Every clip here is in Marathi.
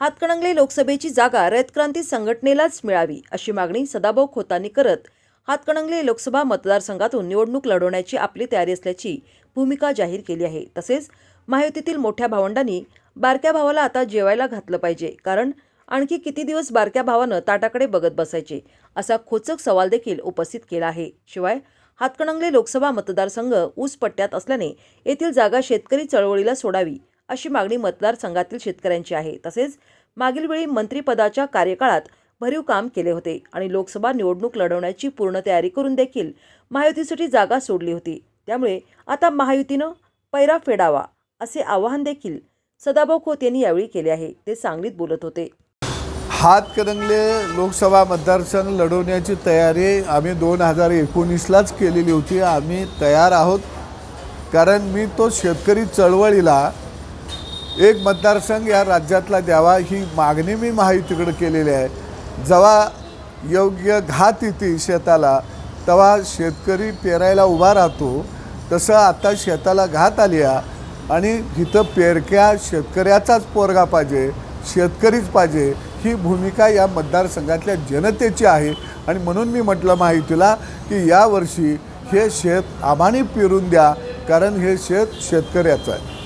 हातकणंगले लोकसभेची जागा रयत क्रांती संघटनेलाच मिळावी अशी मागणी सदाभाऊ खोतांनी करत हातकणंगले लोकसभा मतदारसंघातून निवडणूक लढवण्याची आपली तयारी असल्याची भूमिका जाहीर केली आहे. तसेच महायुतीतील मोठ्या भावंडांनी बारक्या भावाला आता जेवायला घातलं पाहिजे कारण आणखी किती दिवस बारक्या भावानं ताटाकडे बघत बसायचे असा खोचक सवाल देखील उपस्थित केला आहे. शिवाय हातकणंगले लोकसभा मतदारसंघ ऊस पट्ट्यात असल्याने येथील जागा शेतकरी चळवळीला सोडावी अशी मागणी मतदारसंघातील शेतकऱ्यांची आहे. तसेच मागील वेळी मंत्रिपदाच्या कार्यकाळात भरीव काम केले होते आणि लोकसभा निवडणूक लढवण्याची पूर्ण तयारी करून देखील महायुतीसाठी जागा सोडली होती. त्यामुळे आता महायुतीनं पैरा फेडावा असे आवाहन देखील सदाभाऊ खोत यांनी यावेळी केले आहे. ते सांगलीत बोलत होते. हातकणंगले लोकसभा मतदारसंघ लढवण्याची तयारी आम्ही दोन हजार एकोणीसलाच केलेली होती. आम्ही तयार आहोत. कारण मी तो शेतकरी चळवळीला एक मतदारसंघ या राज्यातला द्यावा ही मागणी मी महायुतीकडे केलेली आहे. जेव्हा योग्य घात येते शेताला तेव्हा शेतकरी पेरायला उभा राहतो. तसं आता शेताला घात आली आहे आणि इथं पेरक्या शेतकऱ्याचाच पोरगा पाहिजे शेतकरीच पाहिजे ही भूमिका या मतदारसंघातल्या जनतेची आहे. आणि म्हणून मी म्हटलं माहितीला की यावर्षी हे शेत आम्हाने पेरून द्या कारण हे शेत शेतकऱ्याचं आहे.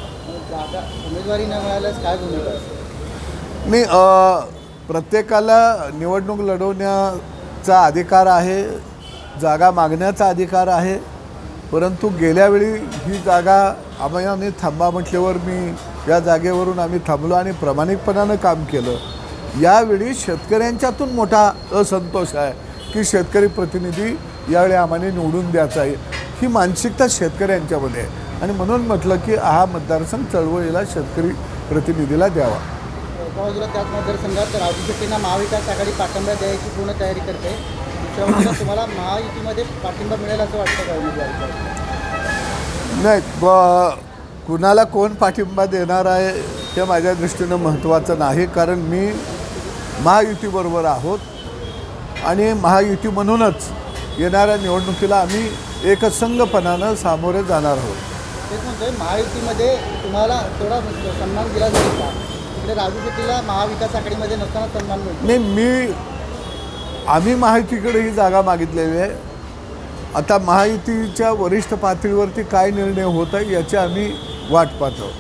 जागा उमेदवारी न मिळाल्यास काय भूमिका मी प्रत्येकाला निवडणूक लढवण्याचा अधिकार आहे जागा मागण्याचा अधिकार आहे परंतु गेल्यावेळी ही जागा आम्हाला थांबा म्हटल्यावर मी या जागेवरून आम्ही थांबलो आणि प्रामाणिकपणानं काम केलं. यावेळी शेतकऱ्यांच्यातून मोठा असंतोष आहे की शेतकरी प्रतिनिधी यावेळी आम्हाला निवडून द्यायचा आहे. ही मानसिकता शेतकऱ्यांच्यामध्ये आहे. आणि म्हणून म्हटलं की हा मतदारसंघ चळवळीला शेतकरी प्रतिनिधीला द्यावा. बाजूला त्याच मतदारसंघात राजू शेट्टींना महाविकास आघाडी पाठिंबा द्यायची पूर्ण तयारी करते. दुसऱ्या बाजूला तुम्हाला महायुतीमध्ये पाठिंबा मिळेल असं वाटतं का? नाही ब कुणाला कोण पाठिंबा देणार आहे हे माझ्या दृष्टीनं महत्त्वाचं नाही. कारण मी महायुतीबरोबर आहोत आणि महायुती म्हणूनच येणाऱ्या निवडणुकीला आम्ही एकसंघपणानं सामोरे जाणार आहोत. तेच म्हणतोय महायुतीमध्ये तुम्हाला थोडा सन्मान दिला जाईल का? इकडे राजू शेट्टीला महाविकास आघाडीमध्ये नसताना सन्मान मिळतो नाही मी आम्ही महायुतीकडे ही जागा मागितलेली आहे. आता महायुतीच्या वरिष्ठ पातळीवरती काय निर्णय होत आहे याची आम्ही वाट पाहतो.